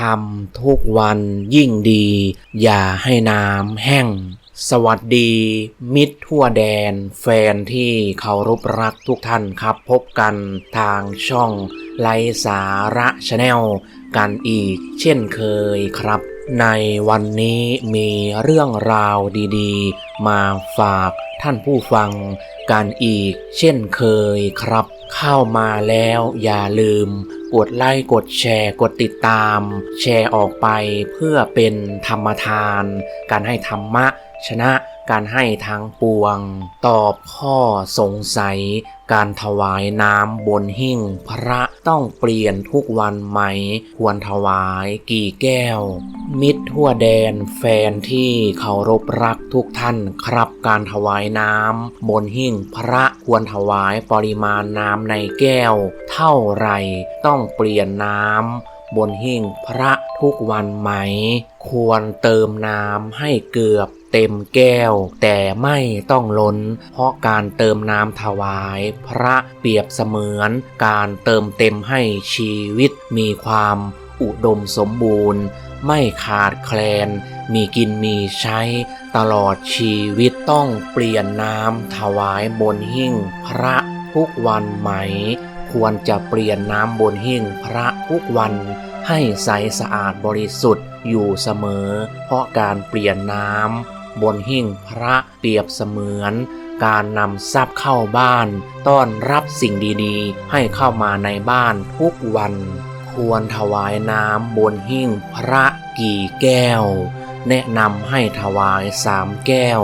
ทำทุกวันยิ่งดี อย่าให้น้ำแห้ง สวัสดี มิตรทั่วแดน แฟนที่เคารพรักทุกท่านครับ พบกันทางช่องไลสาระชาแนลกันอีกเช่นเคยครับ ในวันนี้มีเรื่องราวดีๆ มาฝากท่านผู้ฟังกันอีกเช่นเคยครับ เข้ามาแล้วอย่าลืม กดไลค์กดแชร์ กดติดตาม แชร์ออกไปเพื่อเป็นธรรมทาน การให้ธรรมะชนะ การให้ทางปวง ตอบข้อสงสัย การถวายน้ำบนหิ้งพระต้องเปลี่ยนทุกวันไหม ควรถวายกี่แก้ว มิตรทั่วแดนแฟนที่เคารพรักทุกท่านครับการถวายน้ำบนหิ้งพระควรถวายปริมาณน้ำในแก้ว เท่าไรต้องเปลี่ยนน้ำบนหิ้งพระทุกวันไหม ควรเติมน้ำให้เกือบ เต็มแก้ว แต่ไม่ต้องล้น เพราะการเติมน้ำถวาย พระเปรียบเสมือน การเติมเต็มให้ชีวิตมีความอุดมสมบูรณ์ ไม่ขาดแคลน มีกินมีใช้ ตลอดชีวิตต้องเปลี่ยนน้ำถวายบนหิ้งพระทุกวันไหม ควรจะเปลี่ยนน้ำบนหิ้งพระทุกวันให้ใสสะอาดบริสุทธิ์อยู่เสมอ เพราะการเปลี่ยนน้ำ บนหิ้งพระเปรียบเสมือน การนำทรัพย์เข้าบ้าน ต้อนรับสิ่งดีๆ ให้เข้ามาในบ้านทุกวัน ควรถวายน้ำบนหิ้งพระกี่แก้ว แนะนำให้ถวายสามแก้ว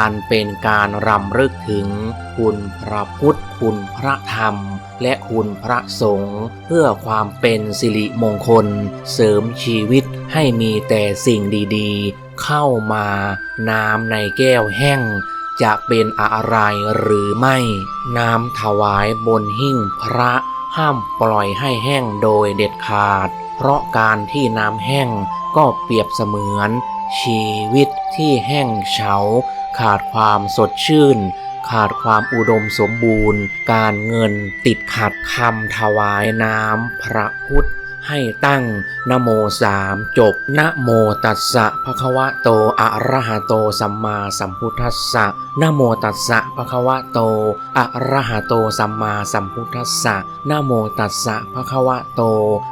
อันเป็นการรำลึกถึง คุณพระพุทธ คุณพระธรรม และคุณพระสงฆ์เพื่อความเป็นสิริมงคล เสริมชีวิตให้มีแต่สิ่งดีๆ เข้ามาน้ำในแก้วแห้งจะเป็นอะไรหรือไม่ น้ำถวายบนหิ้งพระห้ามปล่อยให้แห้งโดยเด็ดขาด เพราะการที่น้ำแห้งก็เปรียบเสมือน ชีวิตที่แห้งเฉา ขาดความสดชื่น ขาดความอุดมสมบูรณ์ การเงินติดขัดคำถวายน้ำพระพุทธ ให้ตั้งนโมสามจบนโมตัสสะภะคะวะโตอะระหะโตสัมมาสัมพุทธัสสะนโมตัสสะภะคะวะโตอะระหะโตสัมมาสัมพุทธัสสะนโมตัสสะภะคะวะโต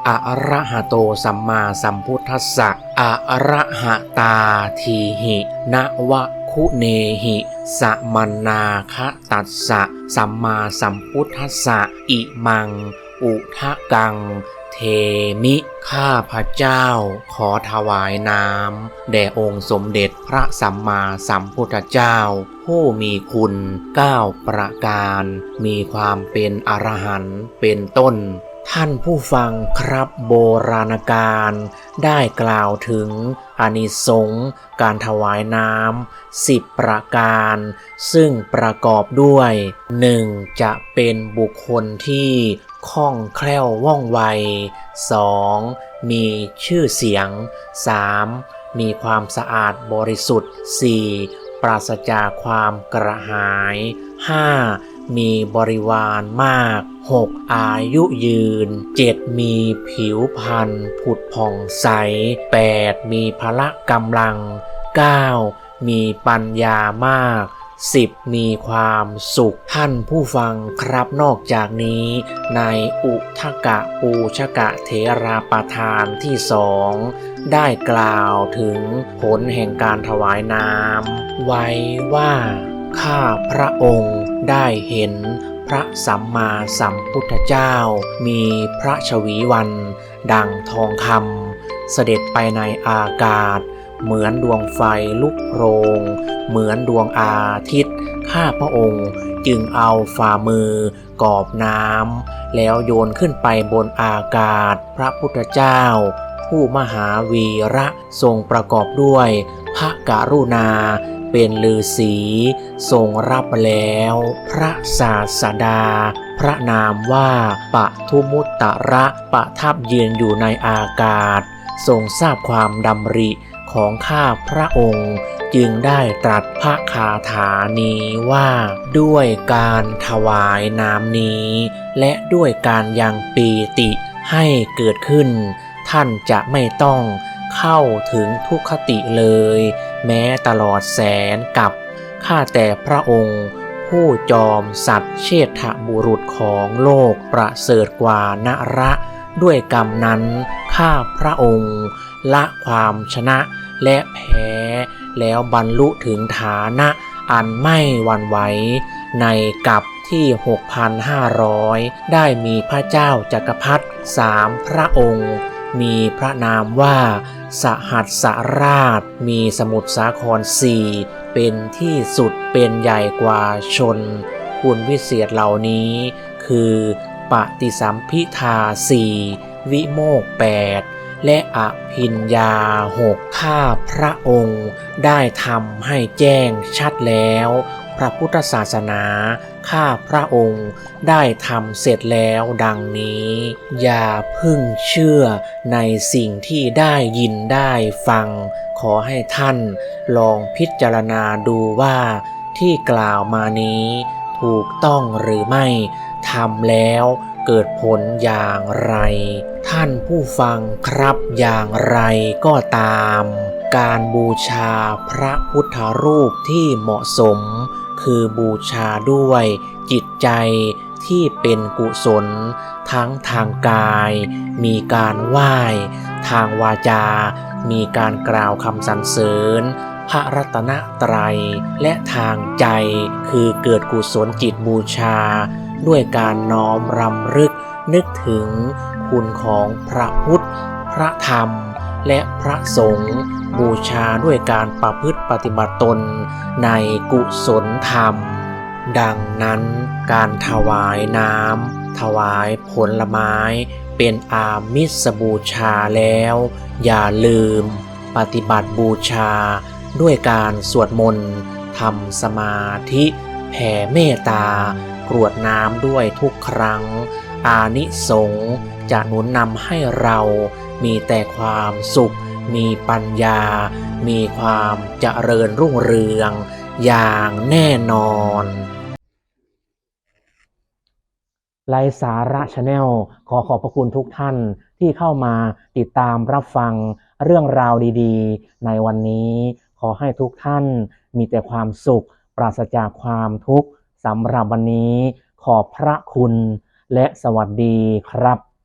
อะระหะโตสัมมาสัมพุทธัสสะอะระหะตาทีหินะวะคุเนหิสมนาคตัสสะสัมมาสัมพุทธัสสะอิมัง อุทะกัง เทมิ ข้าพระเจ้า ขอถวายน้ำแด่องค์สมเด็จพระสัมมาสัมพุทธเจ้า ผู้มีคุณเก้าประการ มีความเป็นอรหันต์เป็นต้น ท่านผู้ฟังครับโบราณการได้กล่าวถึงอานิสงส์การถวายน้ำสิบประการ ซึ่งประกอบด้วย 1. จะเป็นบุคคลที่คล่องแคล่วว่องไว 2. มีชื่อเสียง 3. มีความสะอาดบริสุทธิ์ 4. ปราศจากความกระหาย 5. มีบริวารมาก 6. อายุยืน 7. มีผิวพรรณผุดผ่องใส 8. มีพละกำลัง 9. มีปัญญามาก 10. มีความสุขท่านผู้ฟังครับนอกจากนี้ ในอุทกะปูชกะเทราประธานที่สองได้กล่าวถึงผลแห่งการถวายน้ำไว้ว่า ข้าพระองค์ ได้เห็นพระสัมมาสัมพุทธเจ้า มีพระชวีวัน ดังทองคำเสด็จไปในอากาศ เหมือนดวงไฟลุกโรง เหมือนดวงอาทิตย์ ข้าพระองค์จึงเอาฝ่ามือกอบน้ำแล้วโยนขึ้นไปบนอากาศ พระพุทธเจ้า ผู้มหาวีระทรงประกอบด้วยพระกรุณา เป็นลือสีทรงรับแล้ว พระศาสดา พระนามว่าปะทุมุตตะระประทับยืนอยู่ในอากาศ ทรงทราบความดำริของข้าพระองค์จึงได้ตรัสพระคาถานี้ว่าด้วยการถวายน้ำนี้ และด้วยการยังปีติให้เกิดขึ้น ท่านจะไม่ต้องเข้าถึงทุกขติเลย แม้ตลอดแสนกับข้าแต่พระองค์ ผู้จอมสัตว์เชษฐบุรุษของโลกประเสริฐกว่านระด้วยกรรมนั้นข้าพระองค์ ละความชนะและแพ้แล้วบรรลุถึงฐานะอันไม่หวันไหวในกับที่ 6,500 ได้มีพระเจ้าจักรพรรดิสามพระองค์ มีพระนามว่า สหัสสราช มีสมุทรสาครสี่เป็นที่สุดเป็นใหญ่กว่าชน คุณวิเศษเหล่านี้ คือปฏิสัมพิทาสี่วิโมกแปดและอภิญญาหกข้าพระองค์ ได้ทำให้แจ้งชัดแล้ว พระพุทธศาสนา ข้าพระองค์ได้ทำเสร็จแล้วดังนี้ อย่าพึ่งเชื่อในสิ่งที่ได้ยินได้ฟัง ขอให้ท่านลองพิจารณาดูว่าที่กล่าวมานี้ถูกต้องหรือไม่ทำแล้วเกิดผลอย่างไร ท่านผู้ฟังครับอย่างไรก็ตาม การบูชาพระพุทธรูปที่เหมาะสม คือบูชาด้วยจิตใจที่เป็นกุศล ทั้งทางกาย มีการไหว้ ทางวาจา มีการกล่าวคำสรรเสริญ พระรัตนตรัย และทางใจคือเกิดกุศลจิตบูชา ด้วยการน้อมรำลึกนึกถึงคุณของพระพุทธ พระธรรม และพระสงฆ์บูชาด้วยการประพฤติปฏิบัติตนในกุศลธรรม ดังนั้นการถวายน้ำถวายผลไม้เป็นอามิสบูชาแล้ว อย่าลืม ปฏิบัติบูชาด้วยการสวดมนต์ทำสมาธิแผ่เมตตากรวดน้ำด้วยทุกครั้ง อานิสงส์จะหนุนนำให้เรา มีแต่ความสุข มีปัญญา มีความเจริญรุ่งเรือง อย่างแน่นอนไลสาระชาแนลขอขอบพระคุณทุกท่านที่เข้ามาติดตามรับฟังเรื่องราวดีๆ ในวันนี้ขอให้ทุกท่านมีแต่ความสุข ปราศจากความทุกข์สำหรับวันนี้ ขอบพระคุณและสวัสดีครับ